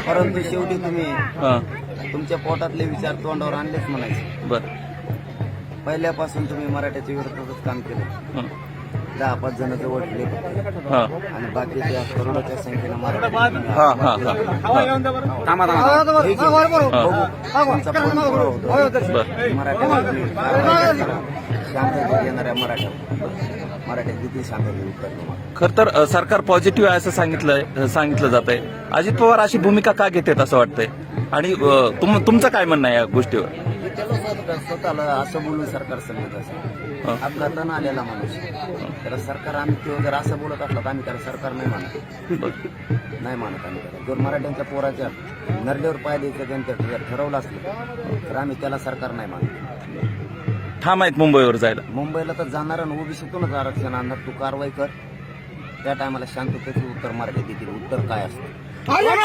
परंतु शेवटी तुम्ही हां. तुमच्या पोटातले विचार तोंडावर आणलेच म्हणायचे. बर. पहिल्यापासून तुम्ही मराठ्याच्या विरोधातच काम केलं. हं. दहा पाच जण जवळ ठेवले. हां. आणि बाकीच्या करोडाच्या संख्येनं हां हां हां. होतो. बर. शांततेत येणाऱ्या मराठ्या. मराठ्यात किती शांततेत उतरलो खर तर अ, सरकार पॉझिटिव्ह आहे असं सांगितलं सांगितलं जात आहे अजित पवार अशी भूमिका का घेतात असं वाटतंय? आणि अ, तुम तुमचं काय म्हणणं आहे या गोष्टीवर? स्वतः- स्वतःला असं बोलून सरकार सांगत. असं. तण आलेला माणूस. तर सरकार आम्ही तो जर असं बोलत असला तर आम्ही त्याला सरकार नाही मानत. नाही मानत आम्ही त्याला. जर मराठ्यांच्या पोराच्या नरड्यावर पाय द्यायचं त्यांचं जर ठरवलं असलं तर आम्ही त्याला सरकार नाही मानत. ठाम आहेत मुंबईवर जायला. मुंबईला तर जाणार आणि ओबीसीतूनच आरक्षण आणणार? तू कारवाई कर. त्या टायमाला शांततेचं उत्तर मराठी देतील उत्तर काय असतं?